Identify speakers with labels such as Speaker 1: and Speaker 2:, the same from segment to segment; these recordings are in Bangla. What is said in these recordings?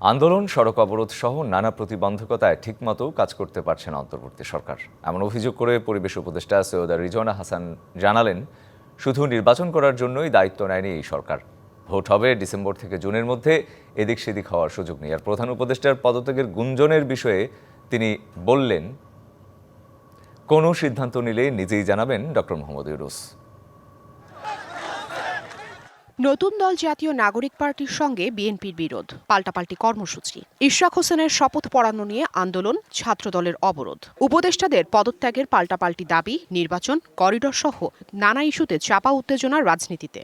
Speaker 1: আন্দোলন, সড়ক অবরোধ সহ নানা প্রতিবন্ধকতায় ঠিকমতো কাজ করতে পারছে না অন্তর্বর্তী সরকার। এমন অভিযোগ করে পরিবেশ উপদেষ্টা সৈয়দা রিজওয়ানা হাসান জানালেন, শুধু নির্বাচন করার জন্যই দায়িত্ব নেয়নি এই সরকার। ভোট হবে ডিসেম্বর থেকে জুনের মধ্যে, এদিক সেদিক হওয়ার সুযোগ নেই। আর প্রধান উপদেষ্টার পদত্যাগের গুঞ্জনের বিষয়ে তিনি বললেন, কোনো সিদ্ধান্ত নিলে নিজেই জানাবেন ডক্টর মোহাম্মদ ইউনুস।
Speaker 2: নতুন দল জাতীয় নাগরিক পার্টির সঙ্গে বিএনপির বিরোধ, পাল্টাপাল্টি কর্মসূচি। ইশরাক হোসেনের শপথ পড়ানো নিয়ে আন্দোলন, ছাত্রদলের অবরোধ। উপদেষ্টাদের পদত্যাগের পাল্টাপাল্টি দাবি, নির্বাচন, করিডর সহ নানা ইস্যুতে চাপা উত্তেজনার রাজনীতিতে।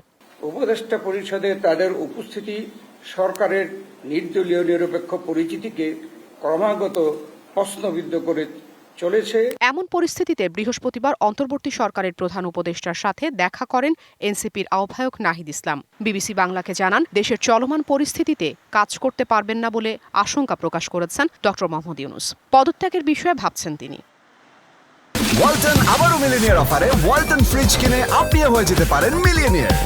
Speaker 3: উপদেষ্টা পরিষদে তাদের উপস্থিতি, সরকারের নির্দলীয় নিরপেক্ষ পরিচিতিকে ক্রমাগত প্রশ্নবিদ্ধ করে চলেছে।
Speaker 2: এমন পরিস্থিতিতে বৃহস্পতিবার অন্তর্বর্তী সরকারের প্রধান উপদেষ্টার সাথে দেখা করেন এনসিপির আহ্বায়ক নাহিদ ইসলাম। বিবিসি বাংলাকে জানান দেশের চলমান পরিস্থিতিতে কাজ করতে পারবেন না বলে আশঙ্কা প্রকাশ করেছেন ডক্টর মোহাম্মদ ইউনুস। পদত্যাগের বিষয়ে ভাবছেন তিনি।
Speaker 4: ওয়ালটন আবারও মিলিনিয়ার অফারে ওয়ালটন ফ্রিজ কিনে আপনিও হয়ে যেতে পারেন মিলিয়নিয়ার।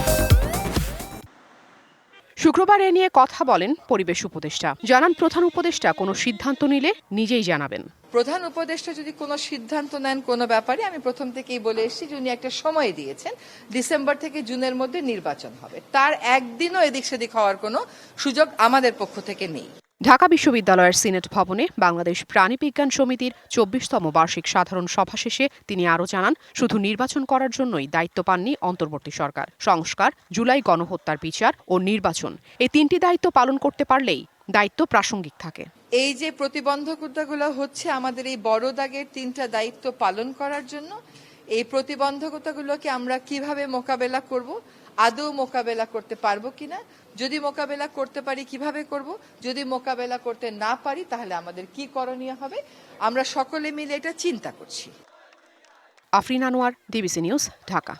Speaker 2: শুক্রবার এ নিয়ে কথা বলেন পরিবেশ উপদেষ্টা। জানান প্রধান উপদেষ্টা কোনো সিদ্ধান্ত নিলে নিজেই জানাবেন।
Speaker 5: প্রধান উপদেষ্টা যদি কোনো সিদ্ধান্ত নেন কোনো ব্যাপারে, আমি প্রথম থেকেই বলে এসেছি যে উনি একটা সময় দিয়েছেন, ডিসেম্বর থেকে জুনের মধ্যে নির্বাচন হবে। তার একদিনও এদিক সেদিক হওয়ার কোনো সুযোগ আমাদের পক্ষ থেকে নেই।
Speaker 2: ঢাকা বিশ্ববিদ্যালয়ের সিনেট ভবনে বাংলাদেশ প্রাণীবিজ্ঞান সমিতির চব্বিশতম বার্ষিক সাধারণ সভা শেষে তিনি আরও জানান, শুধু নির্বাচন করার জন্যই দায়িত্ব পাননি অন্তর্বর্তী সরকার। সংস্কার, জুলাই গণহত্যার বিচার ও নির্বাচন, এই তিনটি দায়িত্ব পালন করতে পারলেই দায়িত্ব প্রাসঙ্গিক থাকে।
Speaker 5: এই যে প্রতিবন্ধকতাগুলো হচ্ছে আমাদের এই বড় দাগের তিনটা দায়িত্ব পালন করার জন্য, এই প্রতিবন্ধকতাগুলোকে আমরা কীভাবে মোকাবেলা করব, আদৌ মোকাবেলা করতে পারব কিনা, যদি মোকাবেলা করতে পারি কীভাবে করব, যদি মোকাবেলা করতে না পারি তাহলে আমাদের কি করণীয় হবে, আমরা সকলে মিলে এটা চিন্তা করছি।
Speaker 2: Afrin Anwar DBC news Dhaka.